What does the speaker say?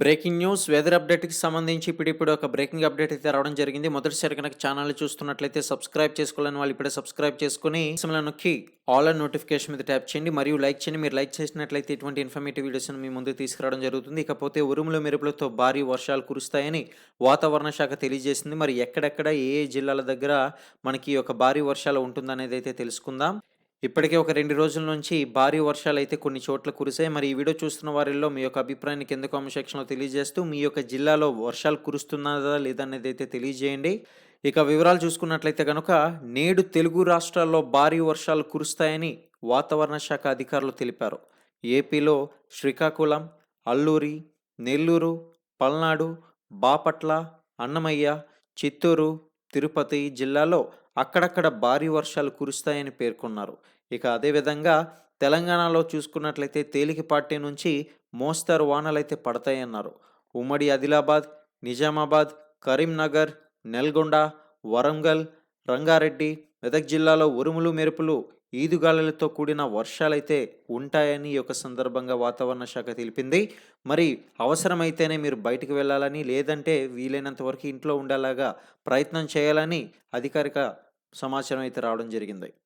Breaking news weather అప్డేట్కి సంబంధించి ఇప్పుడు ఇప్పుడు ఒక బ్రేకింగ్ అప్డేట్ అయితే రావడం జరిగింది. మొదటిసారి కనుక ఛానల్ చూస్తున్నట్లయితే సబ్స్క్రైబ్ చేసుకోవాలని వాళ్ళు ఇప్పుడే సబ్స్క్రైబ్ చేసుకుని సిమ్లో నొక్కి ఆల్ అండ్ నోటిఫికేషన్ మీద ట్యాప్ చేయండి. మరియు లైక్ చేయండి. మీరు లైక్ చేసినట్లయితే ఇటువంటి ఇన్ఫర్మేటివ్ వీడియోస్ని మీ ముందు తీసుకురావడం జరుగుతుంది. ఇకపోతే ఉరుములు మెరుపులతో భారీ వర్షాలు కురుస్తాయని వాతావరణ శాఖ తెలియజేసింది. మరి ఎక్కడెక్కడ ఏ ఏ జిల్లాల దగ్గర మనకి ఈ యొక్క భారీ వర్షాలు ఉంటుందనేది అయితే తెలుసుకుందాం. ఇప్పటికే ఒక రెండు రోజుల నుంచి భారీ వర్షాలు అయితే కొన్ని చోట్ల కురిసాయి మరి ఈ వీడియో చూస్తున్న వారిలో మీ యొక్క అభిప్రాయాన్ని కింద కామెంట్ సెక్షన్లో తెలియజేస్తూ మీ యొక్క జిల్లాలో వర్షాలు కురుస్తున్నదా లేదనేది అయితే తెలియజేయండి. ఇక వివరాలు చూసుకున్నట్లయితే కనుక నేడు తెలుగు రాష్ట్రాల్లో భారీ వర్షాలు కురుస్తాయని వాతావరణ శాఖ అధికారులు తెలిపారు. ఏపీలో శ్రీకాకుళం అల్లూరి నెల్లూరు పల్నాడు బాపట్ల అన్నమయ్య చిత్తూరు తిరుపతి జిల్లాలో అక్కడక్కడ భారీ వర్షాలు కురుస్తాయని పేర్కొన్నారు. ఇక అదేవిధంగా తెలంగాణలో చూసుకున్నట్లయితే తేలికపాటి నుంచి మోస్తరు వానలైతే పడతాయన్నారు. ఉమ్మడి ఆదిలాబాద్ నిజామాబాద్ కరీంనగర్ నల్గొండ వరంగల్ రంగారెడ్డి మెదక్ జిల్లాలో ఉరుములు మెరుపులు ఈదుగాలులతో కూడిన వర్షాలైతే ఉంటాయని ఈ యొక్క సందర్భంగా వాతావరణ శాఖ తెలిపింది. మరి అవసరమైతేనే మీరు బయటకు వెళ్ళాలని లేదంటే వీలైనంత వరకు ఇంట్లో ఉండేలాగా ప్రయత్నం చేయాలని అధికారిక సమాచారం అయితే రావడం జరిగింది.